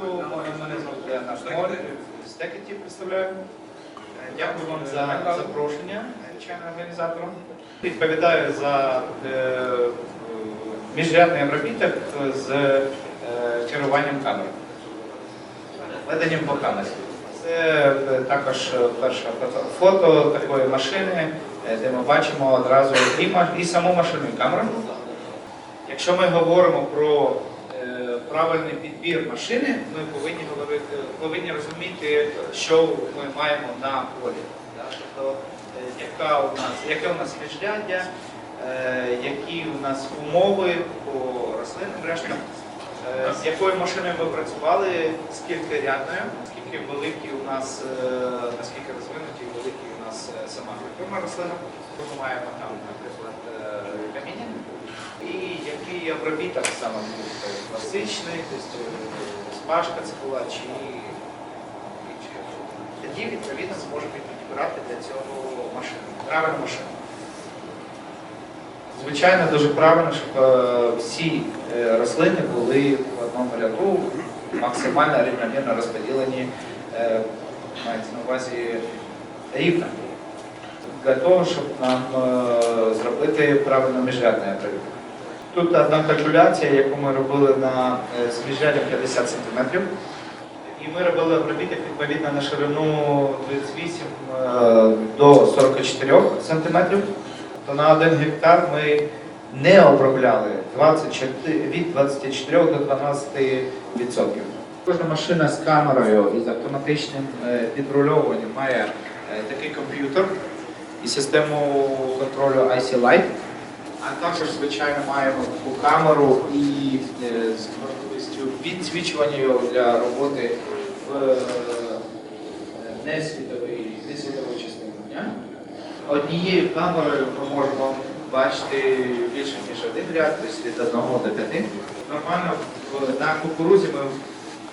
Спілку організму для наш морі з Текеті представляємо. Е, дякую вам за запрошення, членам організаторам. Відповідаю за е, міжрядний обробіток з е, керуванням камери, веденням по камері. Це також перше фото такої машини, де ми бачимо одразу і саму машину і камеру. Якщо ми говоримо про правильний підбір машини, ми повинні говорити, повинні розуміти, що ми маємо на полі. Тобто, е, яка у нас, яке у нас міжряддя, е, які у нас умови по рослинним рештам, е, з якою машиною ми працювали, скільки рядною, скільки великі у нас, наскільки розвинуті великі у нас сама культурна рослина. Ми маємо там, наприклад, каміння. І який обробіток саме був е, класичний, тобто е, спашка це була чи. Тоді відповідно зможемо підбирати для цього машину, правильну машину. Звичайно, дуже правильно, щоб е, всі е, рослини були в одному ряду, максимально рівномірно розподілені, мається на увазі рівно. Для того, щоб нам зробити правильно міжрядний обробіток. Тут одна калькуляція, яку ми робили на е, 50 см. І ми робили обробіток відповідно на ширину 38 е, до 44 см. То на 1 гектар ми не обробляли 24, від 24 до 12 відсотків. Кожна машина з камерою і з автоматичним е, підрульовуванням має е, такий комп'ютер і систему контролю IC Light. А також, звичайно, маємо таку камеру і е, з можливістю відсвічування його для роботи в е, несвітовій, несвітову частину дня. Однією камерою ми можемо бачити більше, ніж один ряд, тобто від одного до п'яти. Нормально на кукурузі ми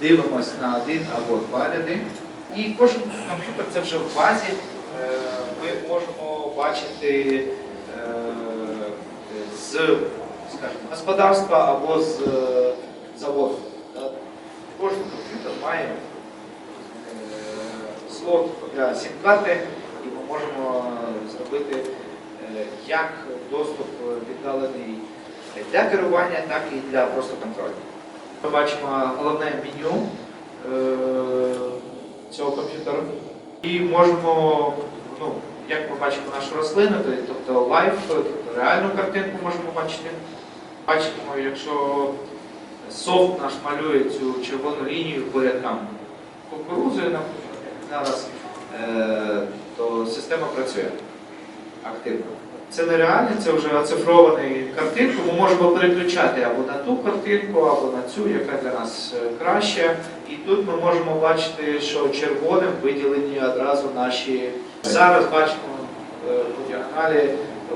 дивимося на один або два ряди. І кожен комп'ютер це вже в базі. Е, Ми можемо бачити скажімо, господарства або з е, заводу. Та Кожен комп'ютер має е, слот для сім-карти, і ми можемо зробити е, як доступ віддалений для керування, так і для просто контролю. Ми бачимо головне меню е, цього комп'ютера. І можемо, ну, як ми бачимо нашу рослину, тобто лайф, реальну картинку можемо бачити. Бачимо, якщо софт наш малює цю червону лінію наприклад, як зараз, е, то система працює активно. Це не реальне, це вже оцифрований картинку. Ми можемо переключати або на ту картинку, або на цю, яка для нас е, краща. І тут ми можемо бачити, що червоним виділені одразу наші. Зараз бачимо е, по діагоналі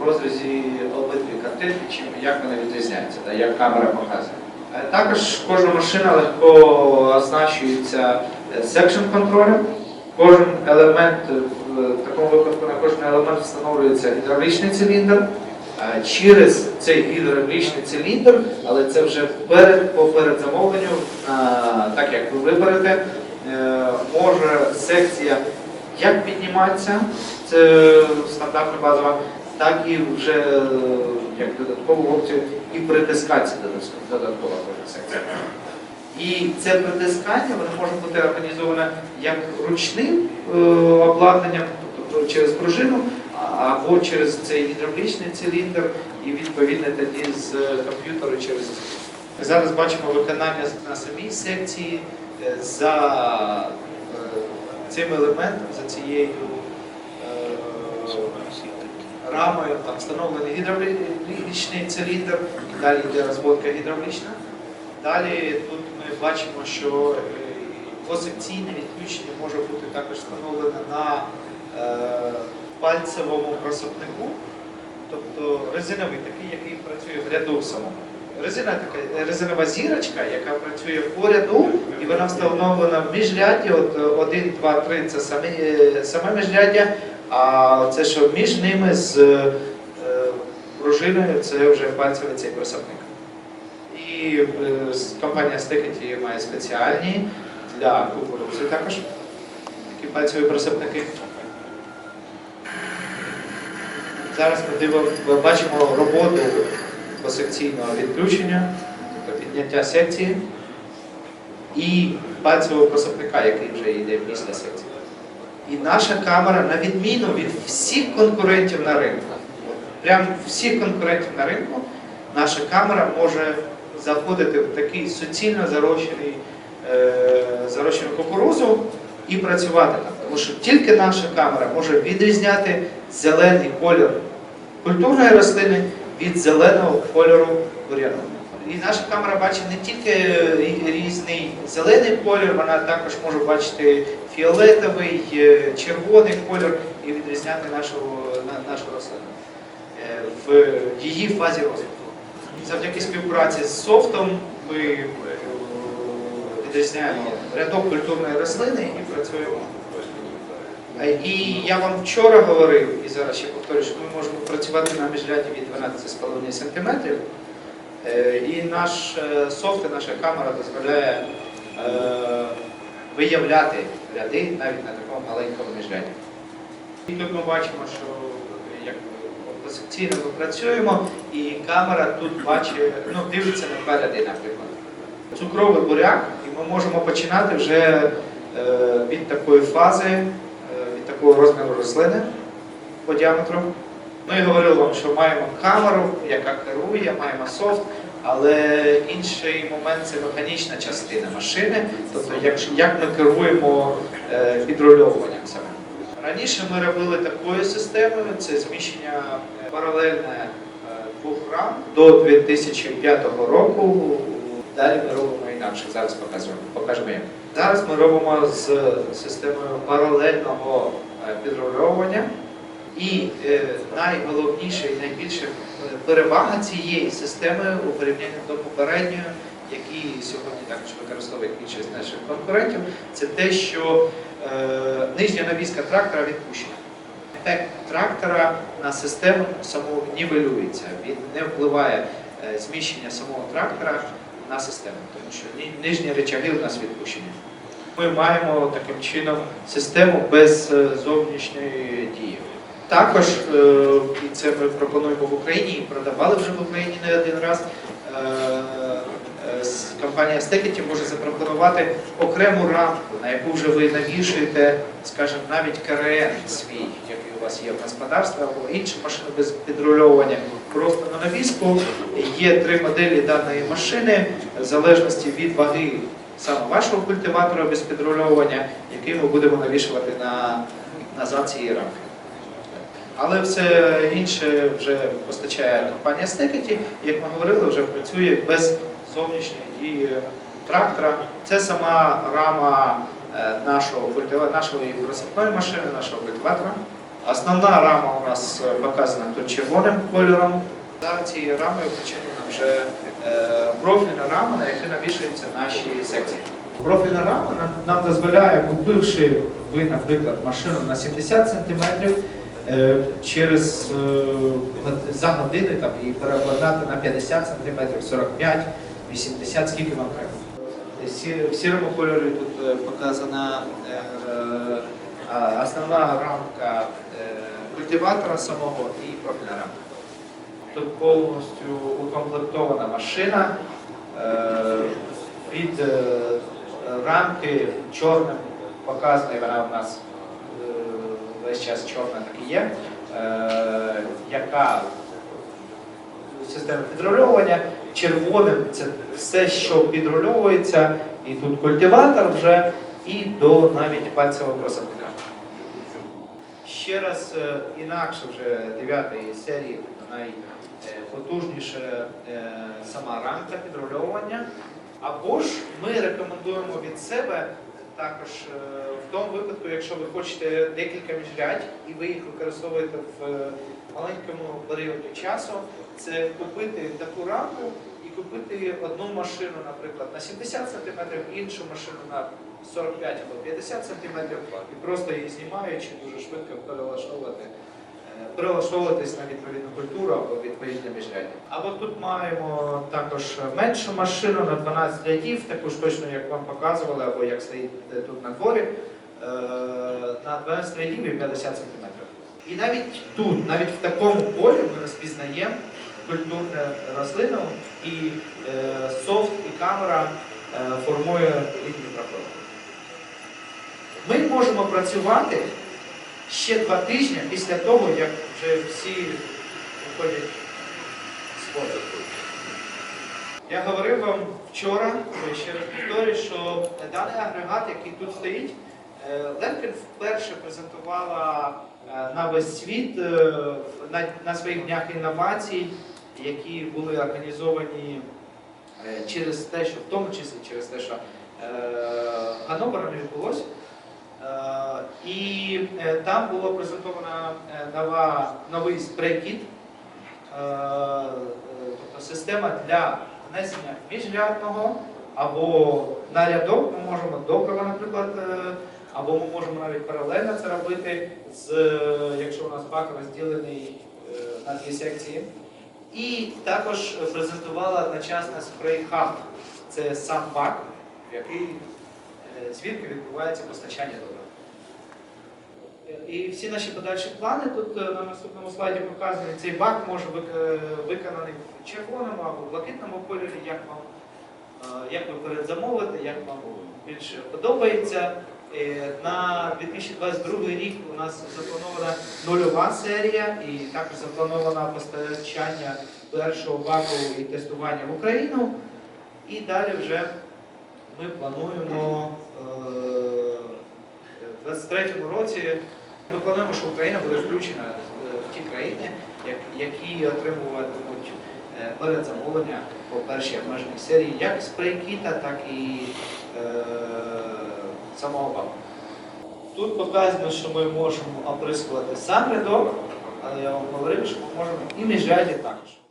в розрізі обидві картинки, чим як вони відрізняються, та як камера показує. Е, Також кожна машина легко означується секшн контролем. Кожен елемент, е, в такому випадку на кожен елемент встановлюється гідравлічний циліндр. Е, Через цей гідравлічний циліндр, але це вже перед, по передзамовленню, е, так як ви виберете, е, може секція як підніматися, це стандартна базова, так і вже е, як додаткову опцію і додатково- додаткова секція. І це притискання воно може бути організоване як ручним е, обладнанням, тобто через пружину, або через цей гідравлічний циліндр, і відповідно тоді з комп'ютера через. Зараз бачимо виконання на самій секції е, за е, цим елементом, за цією е, рамою там встановлений гідравлічний циліндр, далі йде розводка гідравлічна. Далі тут ми бачимо, що е, двосекційне відключення може бути також встановлене на е, пальцевому просопнику, тобто резиновий такий, який працює в ряду самому. Резина така, резинова зірочка, яка працює по ряду, і вона встановлена в міжрядді. От 1, 2, 3 це самі, е, саме міжряддя, а це що між ними з е, пружиною це вже пальцевий цей просопник. І е, компанія Стехеті має спеціальні для кукурудзи також такі пальцеві присипники. Зараз ми бачимо роботу посекційного відключення, тобто підняття секції і пальцевого просопника, який вже йде після секції. І наша камера, на відміну від всіх конкурентів на ринку, прям всіх конкурентів на ринку, наша камера може заходити в такий суцільно зарощений, е, зарощену кукурузу і працювати там. Тому що тільки наша камера може відрізняти зелений колір культурної рослини від зеленого кольору бур'яну. І наша камера бачить не тільки різний зелений колір, вона також може бачити фіолетовий, е, червоний колір і відрізняти нашу, нашу рослину е, в її фазі розвитку. Завдяки співпраці з софтом ми е, відрізняємо рядок культурної рослини і працюємо. І я вам вчора говорив, і зараз ще повторюю, що ми можемо працювати на міжряді від 12,5 см. І наш софт, і наша камера дозволяє виявляти ряди навіть на такому маленькому міжряді. І тут ми бачимо, що як позиційно ми працюємо, і камера тут бачить, ну, дивиться на два ряди, наприклад. Цукровий буряк, і ми можемо починати вже е, від такої фази, е, від такого розміру рослини по діаметру. Ми говорили вам, що маємо камеру, яка керує, маємо софт, але інший момент це механічна частина машини, тобто як, як ми керуємо е, підрульовуванням саме. Раніше ми робили такою системою, це зміщення е, паралельне е, двох рам до 2005 року. Далі ми робимо інакше. Зараз покажемо. покажемо як. Зараз ми робимо з системою паралельного підрульовування. І е, найголовніше і найбільша перевага цієї системи у порівнянні до попередньої, які сьогодні також використовують більшість наших конкурентів, це те, що е, нижня навіска трактора відпущена. Ефект трактора на систему саму нівелюється. Він не впливає е, зміщення самого трактора на систему, тому що ні- нижні речаги у нас відпущені. Ми маємо таким чином систему без е, зовнішньої дії. Також, е, і це ми пропонуємо в Україні, і продавали вже в Україні не один раз. е, е, Компанія Стекеті може запропонувати окрему рамку, на яку вже ви навішуєте, скажімо, навіть КРН свій, який у вас є в господарстві, або інші машини без підрульовування. Просто на навіску є три моделі даної машини, в залежності від ваги саме вашого культиватора без підрульовування, який ми будемо навішувати на назад цієї рамки. Але все інше вже постачає компанія Стекеті, як ми говорили, вже працює без зовнішньої дії трактора. Це сама рама е, нашого нашої розсипної машини, нашого культиватора. Основна рама у нас е, показана тут червоним кольором. За цією рамою включена вже е, профільна рама, на яку навішуються наші секції. Профільна рама нам, дозволяє, купивши ви, наприклад, машину на 70 см, через е, за години там, і перекладати на 50 см, 45, 80, скільки вам треба. В сірому кольорі тут е, показана е, основна рамка е, культиватора самого і рамка. Тут повністю укомплектована машина е, від е, рамки чорним показана, вона у нас е, весь час чорна так і є, е, яка система підрульовування. Червоним це все, що підрульовується, і тут культиватор вже, і до навіть пальцевого просадника. Ще раз е, інакше вже 9 серії, найпотужніша е, сама рамка підрульовування. Або ж ми рекомендуємо від себе також е, в тому випадку, якщо ви хочете декілька міжрядь і ви їх використовуєте в е, маленькому періоді часу, це купити таку рамку і купити одну машину, наприклад, на 70 см, іншу машину на 45 або 50 см, і просто її знімаючи дуже швидко перелаштовувати. Перелаштовуватись на відповідну культуру або відповідне міжряддя. Або тут маємо також меншу машину на 12 рядів, таку ж точно, як вам показували, або як стоїть е, тут на дворі, е, на 12 рядів і 50 см. І навіть тут, навіть в такому полі ми розпізнаємо культурну рослину і е, софт і камера формує їх мікрофон. Ми можемо працювати ще два тижні після того, як вже всі виходять з фото. Я говорив вам вчора, ще раз повторюю, що даний агрегат, який тут стоїть, е, Ленкін вперше презентувала е, на весь світ е, на, своїх днях інновацій, які були організовані через те, що в тому числі через те, що е, не відбулося. Е, І е, там було презентовано е, нова, новий спрей-кіт, тобто система для внесення міжрядного або на рядок ми можемо добрива, наприклад, або ми можемо навіть паралельно це робити, з, якщо у нас бак розділений на дві секції. І також презентувала одночасно спрей-хаб. Це сам бак, в який звідки відбувається постачання добрива. І всі наші подальші плани тут е, на наступному слайді показані. Цей бак може вик- виконаний в червоному або блакитному кольорі, як вам, е, як ви передзамовите, як вам більше подобається. Е, На 2022 рік у нас запланована нульова серія і також заплановано постачання першого баку і тестування в Україну. І далі вже ми плануємо е, в 2023 році. Ми плануємо, що Україна буде включена е, в ті країни, які отримуватимуть перед замовлення по першій обмеженій серії як спрей-кіта, так і е, самого баку. Тут показано, що ми можемо оприскувати сам рядок, але я вам говорив, що ми можемо і міжряді також.